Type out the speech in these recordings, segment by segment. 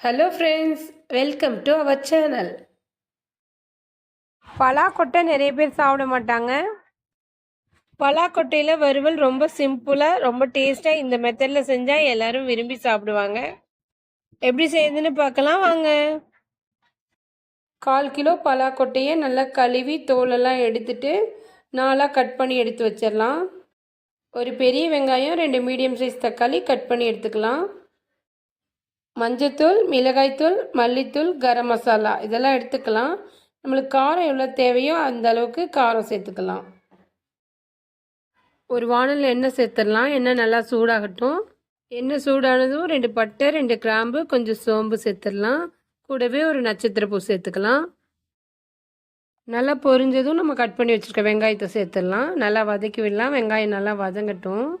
Hello friends welcome to our channel பலாக்கொட்டை நிறைய பேர் சாப்பிட மாட்டாங்க. பலாக்கொட்டையில் வறுவல் ரொம்ப சிம்பிளாக ரொம்ப டேஸ்ட்டாக இந்த மெத்தடில் செஞ்சால் எல்லோரும் விரும்பி சாப்பிடுவாங்க. எப்படி செய்யுதுன்னு பார்க்கலாம் வாங்க. கால் கிலோ பலாக்கொட்டையை நல்லா கழுவி தோலெல்லாம் எடுத்துட்டு நாலாக கட் பண்ணி எடுத்து வச்சிடலாம். ஒரு பெரிய வெங்காயம் ரெண்டு மீடியம் சைஸ் தக்காளி கட் பண்ணி எடுத்துக்கலாம். மஞ்சத்தூள் மிளகாய்த்தூள் மல்லித்தூள் கரம் மசாலா இதெல்லாம் எடுத்துக்கலாம். நம்மளுக்கு காரம் எவ்வளோ தேவையோ அந்த அளவுக்கு காரம் சேர்த்துக்கலாம். ஒரு வானலில் எண்ணெய் சேர்த்துடலாம். எண்ணெய் நல்லா சூடாகட்டும். எண்ணெய் சூடானதும் ரெண்டு பட்டை ரெண்டு கிராம்பு கொஞ்சம் சோம்பு சேர்த்துடலாம். கூடவே ஒரு நட்சத்திர பூ சேர்த்துக்கலாம். நல்லா பொரிஞ்சதும் நம்ம கட் பண்ணி வச்சுருக்க வெங்காயத்தை சேர்த்துடலாம். நல்லா வதக்கி விடலாம். வெங்காயம் நல்லா வதங்கட்டும்.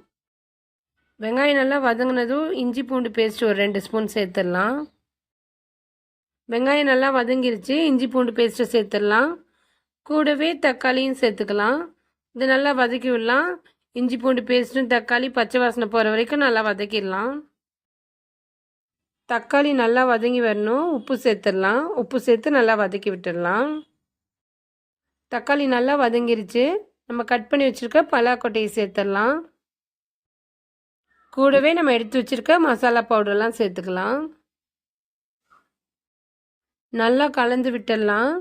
வெங்காயம் நல்லா வதங்கினதும் இஞ்சி பூண்டு பேஸ்ட் ஒரு ரெண்டு ஸ்பூன் சேர்த்துடலாம். வெங்காயம் நல்லா வதங்கிருச்சு. இஞ்சி பூண்டு பேஸ்ட்டை சேர்த்துடலாம். கூடவே தக்காளியும் சேர்த்துக்கலாம். இது நல்லா வதக்கி விடலாம். இஞ்சி பூண்டு பேஸ்ட்டும் தக்காளி பச்சை வாசனை போகிற வரைக்கும் நல்லா வதக்கிடலாம். தக்காளி நல்லா வதங்கி வரணும். உப்பு சேர்த்துடலாம். உப்பு சேர்த்து நல்லா வதக்கி விட்டுடலாம். தக்காளி நல்லா வதங்கிருச்சு. நம்ம கட் பண்ணி வச்சுருக்க பலாக்கொட்டையை சேர்த்துடலாம். கூடவே நம்ம எடுத்து வச்சுருக்க மசாலா பவுடர்லாம் சேர்த்துக்கலாம். நல்லா கலந்து விட்டுடலாம்.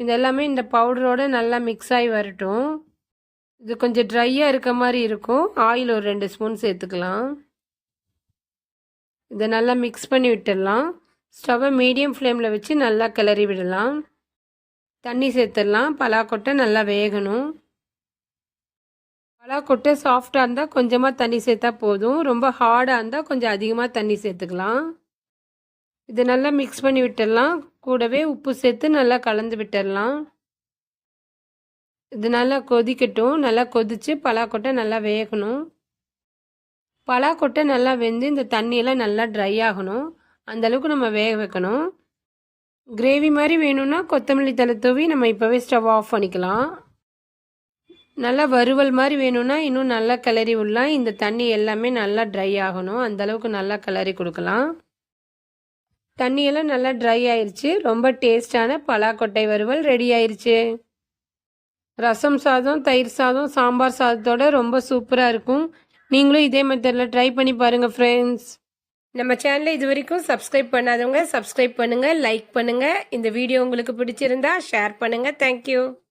இது எல்லாமே இந்த பவுடரோடு நல்லா மிக்ஸ் ஆகி வரட்டும். இது கொஞ்சம் ட்ரையாக இருக்க மாதிரி இருக்கும். ஆயில் ஒரு ரெண்டு ஸ்பூன் சேர்த்துக்கலாம். இதை நல்லா மிக்ஸ் பண்ணி விட்டுடலாம். ஸ்டவ்வை மீடியம் ஃப்ளேமில் வச்சு நல்லா கிளறி விடலாம். தண்ணி சேர்த்துடலாம். பலாக்கொட்டை நல்லா வேகணும். பலாக்கொட்டை சாஃப்டாக இருந்தால் கொஞ்சமாக தண்ணி சேர்த்தா போதும். ரொம்ப ஹார்டாக இருந்தால் கொஞ்சம் அதிகமாக தண்ணி சேர்த்துக்கலாம். இது நல்லா மிக்ஸ் பண்ணி விட்டுடலாம். கூடவே உப்பு சேர்த்து நல்லா கலந்து விட்டுடலாம். இது நல்லா கொதிக்கட்டும். நல்லா கொதித்து பலாக்கொட்டை நல்லா வேகணும். பலாக்கொட்டை நல்லா வெந்து இந்த தண்ணியெல்லாம் நல்லா ட்ரை ஆகணும். அந்தளவுக்கு நம்ம வேக வைக்கணும். கிரேவி மாதிரி வேணும்னா கொத்தமல்லி தலை தூவி நம்ம இப்போவே ஸ்டவ் ஆஃப் பண்ணிக்கலாம். நல்லா வறுவல் மாதிரி வேணும்னா இன்னும் நல்லா கிளறி விடலாம் இந்த தண்ணி எல்லாமே நல்லா ட்ரை ஆகணும். அந்தளவுக்கு நல்லா கிளறி கொடுக்கலாம். தண்ணியெல்லாம் நல்லா ட்ரை ஆயிடுச்சு ரொம்ப டேஸ்டான பலாக்கொட்டை வறுவல் ரெடி ஆயிடுச்சு ரசம் சாதம் தயிர் சாதம் சாம்பார் சாதத்தோட ரொம்ப சூப்பராக இருக்கும். நீங்களும் இதே மெத்தடில் ட்ரை பண்ணி பாருங்கள் ஃப்ரெண்ட்ஸ் நம்ம சேனலை இது வரைக்கும் சப்ஸ்கிரைப் பண்ணாதவங்க சப்ஸ்கிரைப் பண்ணுங்கள் லைக் பண்ணுங்கள் இந்த வீடியோ உங்களுக்கு பிடிச்சிருந்தா ஷேர் பண்ணுங்கள் தேங்க்யூ